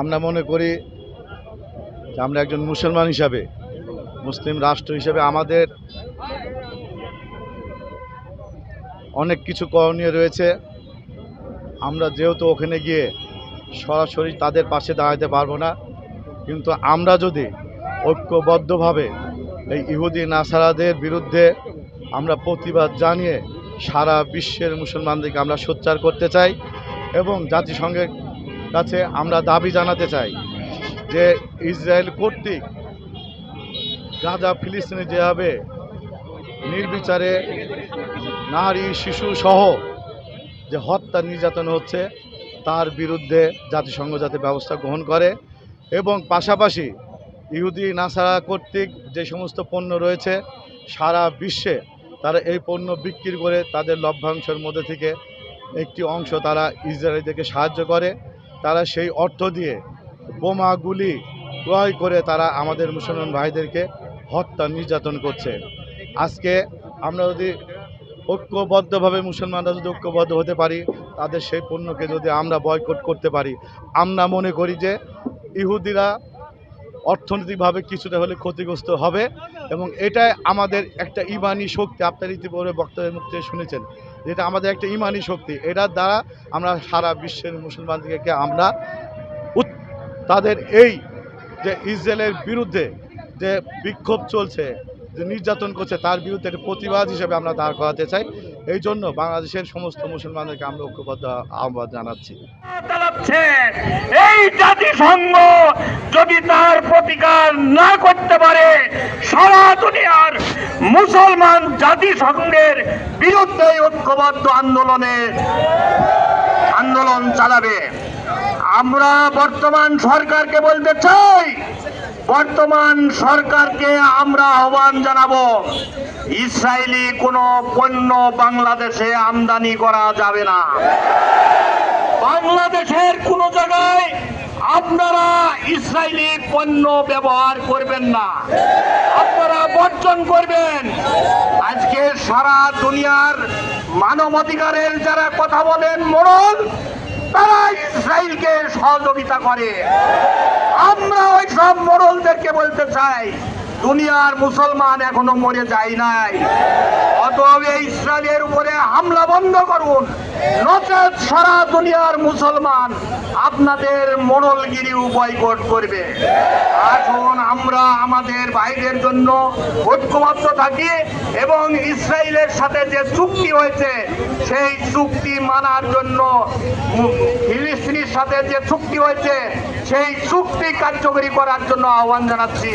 আমরা মনে করি যে আমরা একজন মুসলমান হিসাবে, মুসলিম রাষ্ট্র হিসাবে আমাদের অনেক কিছু করণীয় রয়েছে। আমরা যেহেতু ওখানে গিয়ে সরাসরি তাদের পাশে দাঁড়াতে পারব না, কিন্তু আমরা যদি ঐক্যবদ্ধভাবে এই ইহুদি নাসারাদের বিরুদ্ধে আমরা প্রতিবাদ জানিয়ে সারা বিশ্বের মুসলমানদেরকে আমরা সোচ্চার করতে চাই এবং জাতিসংঘের কাছে আমরা দাবি জানাতে চাই যে ইসরায়েল কর্তৃক গাজা ফিলিস্তিনে যেভাবে নির্বিচারে নারী, শিশু সহ যে হত্যা নির্যাতন হচ্ছে, তার বিরুদ্ধে জাতিসংঘ যাতে ব্যবস্থা গ্রহণ করে এবং পাশাপাশি ইহুদি নাসারা কর্তৃক যে সমস্ত পণ্য রয়েছে, সারা বিশ্বে তারা এই পণ্য বিক্রি করে তাদের লভ্যাংশের মধ্যে থেকে একটি অংশ তারা ইসরায়েলিদেরকে সাহায্য করে। তারা সেই অর্থ দিয়ে বোমাগুলি ক্রয় করে তারা আমাদের মুসলমান ভাইদেরকে হত্যা নির্যাতন করছে। আজকে আমরা যদি ঐক্যবদ্ধভাবে মুসলমানরা যদি ঐক্যবদ্ধ হতে পারি, তাদের সেই পণ্যকে যদি আমরা বয়কট করতে পারি, আমরা মনে করি যে ইহুদিরা অর্থনৈতিকভাবে কিছুটা হলে ক্ষতিগ্রস্ত হবে এবং এটাই আমাদের একটা ইমানি শক্তি। আপনার ইতিপূর্বে বক্তব্যের মুখ থেকে শুনেছেন। যেটা আমাদের একটা ইমানি শক্তি। এটার দ্বারা আমরা সারা বিশ্বের মুসলমানদেরকে আমরা তাদের এই যে ইসরায়েলের বিরুদ্ধে যে বিক্ষোভ চলছে, যে নির্যাতন করছে, তার বিরুদ্ধে একটা প্রতিবাদ হিসেবে আমরা দাঁড় করাতে চাই। এই জন্য বাংলাদেশের সমস্ত মুসলমানদেরকে আমরা ঐক্যবদ্ধ আহ্বান জানাচ্ছি। এই জাতিসংঘ যদি তার প্রতিকার না করতে পারে, সারা দুনিয়ার মুসলমান জাতিসংঘের বিরুদ্ধে ঐক্যবদ্ধ আন্দোলনে আন্দোলন চালাবে। আমরা বর্তমান সরকারকে বলতে চাই, বর্তমান সরকারকে আমরা আহ্বান জানাব, ইসরায়েলি কোনো পণ্য বাংলাদেশে আমদানি করা যাবে না। বাংলাদেশের কোন জায়গায় আপনারা ইসরায়েলি পণ্য ব্যবহার করবেন না। আপনারা বর্জন করবেন। আজকে সারা দুনিয়ার মানবাধিকারের যারা কথা বলেন মরল তারা ইসরায়েলকে সহযোগিতা করে। আমরা ওই সব মরলদেরকে বলতে চাই দুনিয়ার মুসলমান এখনও মরে যায় নাই। অতএব এই ইসরায়েলের উপরে হামলা বন্ধ করুন। নচেত সারা দুনিয়ার মুসলমান আপনাদের মোড়লগিরি বয়কট করবে। আসুন আমরা আমাদের ভাইদের জন্য ঐক্যবদ্ধ থাকি এবং ইসরায়েলের সাথে যে চুক্তি হয়েছে, সেই চুক্তি মানার জন্য ফিলিস্তিনির সাথে যে চুক্তি হয়েছে, সেই চুক্তি কার্যকরী করার জন্য আহ্বান জানাচ্ছি।